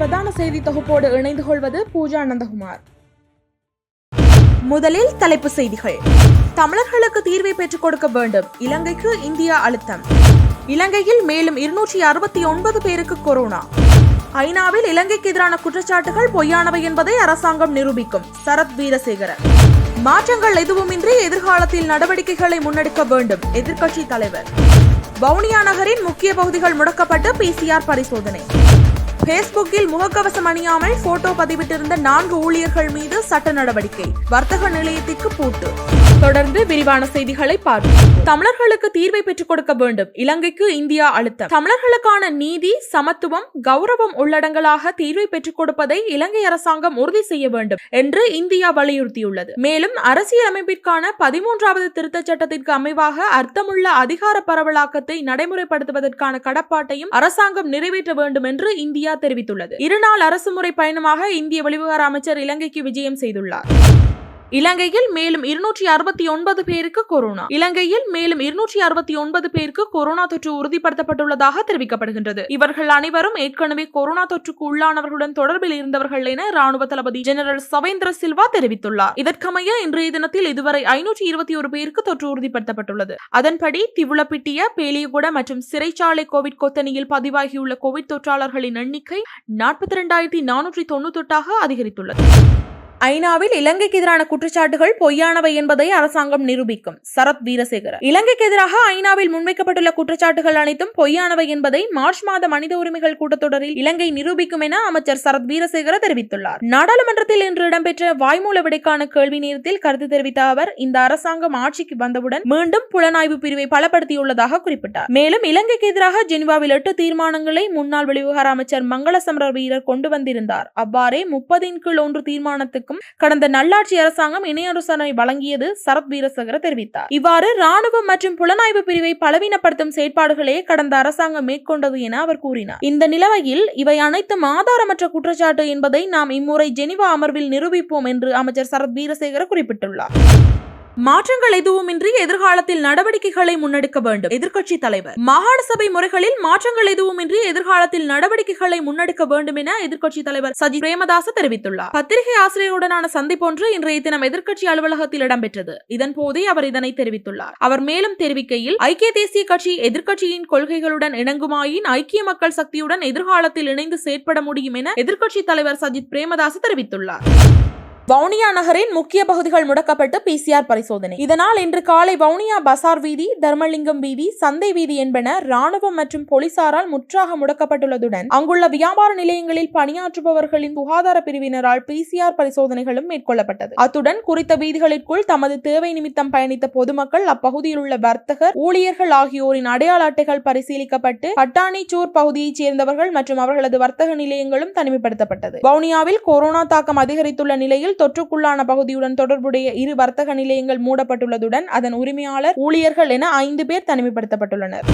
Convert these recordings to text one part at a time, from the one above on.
பிரதான செய்தி தொகுப்போடு இணைந்து கொள்வது பூஜா நந்தகுமார். முதலில் தலைப்பு செய்திகள். தமிழர்களுக்கு தீர்வை பெற்றுக் கொடுக்க வேண்டும். இலங்கைக்கு இந்தியா அழுத்தம். இலங்கையில் மேலும் இருநூற்றி அறுபத்தி ஒன்பது பேருக்கு கொரோனா. ஐநாவில் இலங்கைக்கு எதிரான குற்றச்சாட்டுகள் பொய்யானவை என்பதை அரசாங்கம் நிரூபிக்கும். சரத் வீரசேகர. மாற்றங்கள் எதுவுமின்றி எதிர்காலத்தில் நடவடிக்கைகளை முன்னெடுக்க வேண்டும். எதிர்க்கட்சி தலைவர். வவுனியா நகரின் முக்கிய பகுதிகள் முடக்கப்பட்டு பிசிஆர் பரிசோதனை. பேஸ்புக்கில் முகக்கவசம் அணியாமல் போட்டோ பதிவிட்டிருந்த நான்கு ஊழியர்கள் மீது சட்ட நடவடிக்கை. வர்த்தக நிலையத்திற்கு பூட்டு. தொடர்ந்து விரிவான செய்திகளை பார்ப்போம். தமிழர்களுக்கு தீர்வை பெற்றுக் கொடுக்க வேண்டும். இலங்கைக்கு இந்தியா அழுத்தம். தமிழர்களுக்கான நீதி சமத்துவம் கௌரவம் உள்ளடங்களாக தீர்வை பெற்றுக் கொடுப்பதை இலங்கை அரசாங்கம் உறுதி செய்ய வேண்டும் என்று இந்தியா வலியுறுத்தியுள்ளது. மேலும் அரசியலமைப்பிற்கான பதிமூன்றாவது திருத்தச் சட்டத்திற்கு அமைவாக அர்த்தமுள்ள அதிகார பரவலாக்கத்தை நடைமுறைப்படுத்துவதற்கான கடப்பாட்டையும் அரசாங்கம் நிறைவேற்ற வேண்டும் என்று இந்தியா தெரிவித்துள்ளது. இருநாள் அரசுமுறை பயணமாக இந்திய வெளிவிவகார அமைச்சர் இலங்கைக்கு விஜயம் செய்துள்ளார். இலங்கையில் மேலும் இருநூற்றி அறுபத்தி ஒன்பது பேருக்கு கொரோனா. இலங்கையில் மேலும் இருநூற்றி அறுபத்தி ஒன்பது பேருக்கு கொரோனா தொற்று உறுதிப்படுத்தப்பட்டுள்ளதாக தெரிவிக்கப்படுகின்றது. இவர்கள் அனைவரும் ஏற்கனவே கொரோனா தொற்றுக்கு உள்ளானவர்களுடன் தொடர்பில் இருந்தவர்கள் என ராணுவ தளபதி ஜெனரல் சவேந்திர சில்வா தெரிவித்துள்ளார். இதற்கமைய இன்றைய தினத்தில் இதுவரை ஐநூற்றி இருபத்தி ஒரு பேருக்கு தொற்று உறுதிப்படுத்தப்பட்டுள்ளது. அதன்படி திவுளப்பிட்டிய பேலியகுட மற்றும் சிறைச்சாலை கோவிட் கொத்தனியில் பதிவாகியுள்ள கோவிட் தொற்றாளர்களின் எண்ணிக்கை நாற்பத்தி இரண்டாயிரத்தி நானூற்றி தொண்ணூத்தெட்டாக அதிகரித்துள்ளது. ஐநாவில் இலங்கைக்கு எதிரான குற்றச்சாட்டுகள் பொய்யானவை என்பதை அரசாங்கம் நிரூபிக்கும். சரத் வீரசேகர. இலங்கைக்கு எதிராக ஐநாவில் முன்வைக்கப்பட்டுள்ள குற்றச்சாட்டுகள் அனைத்தும் பொய்யானவை என்பதை மார்ச் மாத மனித உரிமைகள் கூட்டத்தொடரில் இலங்கை நிரூபிக்கும் என அமைச்சர் சரத் வீரசேகர தெரிவித்துள்ளார். நாடாளுமன்றத்தில் இன்று இடம்பெற்ற வாய்மூல விடைக்கான கேள்வி நேரத்தில் கருத்து தெரிவித்த அவர் இந்த அரசாங்கம் ஆட்சிக்கு வந்தவுடன் மீண்டும் புலனாய்வு பிரிவை பலப்படுத்தியுள்ளதாக குறிப்பிட்டார். மேலும் இலங்கைக்கு எதிராக ஜெனிவாவில் எட்டு தீர்மானங்களை முன்னாள் வெளிவிவகார அமைச்சர் மங்கள சமர வீரர் கொண்டு வந்திருந்தார். அவ்வாறே முப்பதின் கீழ் ஒன்று தீர்மானத்துக்கு இருக்கும். கடந்த நல்லாட்சி அரசாங்கம் இணையனுசரணை வழங்கியது சரத் வீரசகர தெரிவித்தார். இவ்வாறு ராணுவம் மற்றும் புலனாய்வு பிரிவை பலவீனப்படுத்தும் செயற்பாடுகளே கடந்த அரசாங்கம் மேற்கொண்டது என அவர் கூறினார். இந்த நிலைமையில் இவை அனைத்தும் ஆதாரமற்ற குற்றச்சாட்டு என்பதை நாம் இம்முறை ஜெனிவா அமர்வில் நிரூபிப்போம் என்று அமைச்சர் சரத் வீரசேகர குறிப்பிட்டுள்ளார். மாற்றங்கள் எதுவுமின்றி எதிர்காலத்தில் நடவடிக்கைகளை முன்னெடுக்க வேண்டும். எதிர்க்கட்சி தலைவர். மாகாண சபை முறைகளில் மாற்றங்கள் எதுவுமின்றி எதிர்காலத்தில் நடவடிக்கைகளை முன்னெடுக்க வேண்டும் என எதிர்க்கட்சி தலைவர் சஜி பிரேமதாச தெரிவித்துள்ளார். பத்திரிகை ஆசிரியருடனான சந்திப்பொன்று இன்றைய தினம் எதிர்க்கட்சி அலுவலகத்தில் இடம்பெற்றது. இதன் போதே அவர் இதனை தெரிவித்துள்ளார். அவர் மேலும் தெரிவிக்கையில் ஐக்கிய தேசிய கட்சி எதிர்க்கட்சியின் கொள்கைகளுடன் இணங்குமாயின் ஐக்கிய மக்கள் சக்தியுடன் எதிர்காலத்தில் இணைந்து செயற்பட முடியும் என எதிர்க்கட்சி தலைவர் சஜித் பிரேமதாஸ் தெரிவித்துள்ளார். வவுனியா நகரின் முக்கிய பகுதிகள் முடக்கப்பட்டு பிசிஆர் பரிசோதனை. இதனால் இன்று காலை வவுனியா பசார் வீதி தர்மலிங்கம் வீதி சந்தை வீதி என்பன ராணுவம் மற்றும் போலீசாரால் முற்றாக முடக்கப்பட்டுள்ளதுடன் அங்குள்ள வியாபார நிலையங்களில் பணியாற்றுபவர்களின் சுகாதார பிரிவினரால் பிசிஆர் பரிசோதனைகளும் மேற்கொள்ளப்பட்டது. அத்துடன் குறித்த வீதிகளிற்குள் தமது தேவை நிமித்தம் பயணித்த பொதுமக்கள் அப்பகுதியில் உள்ள வர்த்தகர் ஊழியர்கள் ஆகியோரின் அடையாள அட்டைகள் பரிசீலிக்கப்பட்டு பட்டாணிச்சூர் பகுதியைச் சேர்ந்தவர்கள் மற்றும் அவர்களது வர்த்தக நிலையங்களும் தனிமைப்படுத்தப்பட்டது. வவுனியாவில் கொரோனா தாக்கம் அதிகரித்துள்ள நிலையில் தொற்றுக்குள்ளான பகுதியுடன் தொடர்புடைய இரு வர்த்தக நிலையங்கள் மூடப்பட்டுள்ளதுடன் அதன் உரிமையாளர் ஊழியர்கள் என ஐந்து பேர் தனிமைப்படுத்தப்பட்டுள்ளனர்.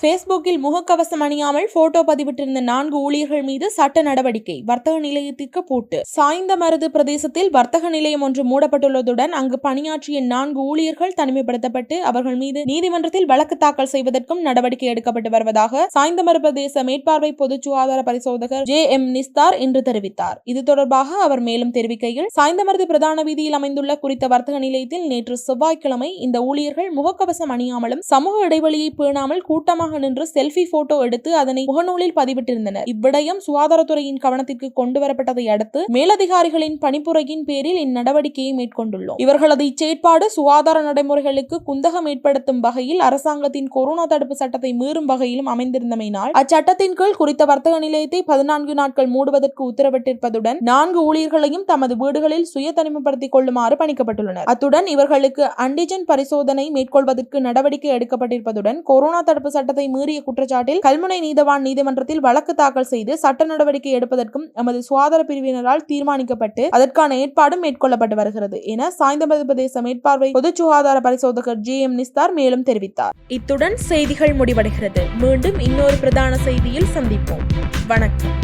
ஃபேஸ்புக்கில் முகக்கவசம் அணியாமல் போட்டோ பதிவிட்டிருந்த நான்கு ஊழியர்கள் மீது சட்ட நடவடிக்கை வர்த்தக நிலையத்திற்கு பூட்டு. சாய்ந்த மருது பிரதேசத்தில் வர்த்தக நிலையம் ஒன்று மூடப்பட்டுள்ளதுடன் அங்கு பணியாற்றிய நான்கு ஊழியர்கள் தனிமைப்படுத்தப்பட்டு அவர்கள் மீது நீதிமன்றத்தில் வழக்கு தாக்கல் செய்வதற்கும் நடவடிக்கை எடுக்கப்பட்டு வருவதாக சாய்ந்தமரு பிரதேச மேற்பார்வை பொது சுகாதார பரிசோதகர் ஜே எம் நிஸ்தார் இன்று தெரிவித்தார். இது தொடர்பாக அவர் மேலும் தெரிவிக்கையில் சாய்ந்தமருது பிரதான வீதியில் அமைந்துள்ள குறித்த வர்த்தக நிலையத்தில் நேற்று செவ்வாய்க்கிழமை இந்த ஊழியர்கள் முகக்கவசம் அணியாமலும் சமூக இடைவெளியை பேணாமல் கூட்டமாக ஓரமாக நின்று செல்ஃபி போட்டோ எடுத்து அதனை முகநூலில் பதிவிட்டிருந்தனர். இவ்விடயம் சுகாதாரத்துறையின் கவனத்திற்கு கொண்டு வரப்பட்டதை அடுத்து மேலதிகாரிகளின் பணிப்புரையின் பேரில் இந்நடவடிக்கையை மேற்கொண்டுள்ளோம். இவர்களது இச்செயற்பாடு சுகாதார நடைமுறைகளுக்கு குந்தகம் ஏற்படுத்தும் வகையில் அரசாங்கத்தின் கொரோனா தடுப்பு சட்டத்தை மீறும் வகையிலும் அமைந்திருந்தமையினால் அச்சட்டத்தின் கீழ் குறித்த வர்த்தக நிலையத்தை பதினான்கு நாட்கள் மூடுவதற்கு உத்தரவிட்டிருப்பதுடன் நான்கு ஊழியர்களையும் தமது வீடுகளில் சுய தனிமைப்படுத்திக் கொள்ளுமாறு பணிக்கப்பட்டுள்ளனர். அத்துடன் இவர்களுக்கு அண்டிஜன் பரிசோதனை மேற்கொள்வதற்கு நடவடிக்கை எடுக்கப்பட்டிருப்பதுடன் கொரோனா தடுப்பு சட்டத்தை சட்டத்தை மீறிய குற்றச்சாட்டில் கல்முனை நீதவான் நீதிமன்றத்தில் வழக்கு தாக்கல் செய்து சட்ட நடவடிக்கை எடுப்பதற்கும் எமது சுகாதார பிரிவினரால் தீர்மானிக்கப்பட்டு அதற்கான ஏற்பாடும் மேற்கொள்ளப்பட்டு வருகிறது என சாய்ந்தமது பிரதேச மேற்பார்வை பொது சுகாதார பரிசோதகர் ஜி எம் நிஸ்தார் மேலும் தெரிவித்தார். இத்துடன் செய்திகள் முடிவடைகிறது. மீண்டும் இன்னொரு பிரதான செய்தியில் சந்திப்போம். வணக்கம்.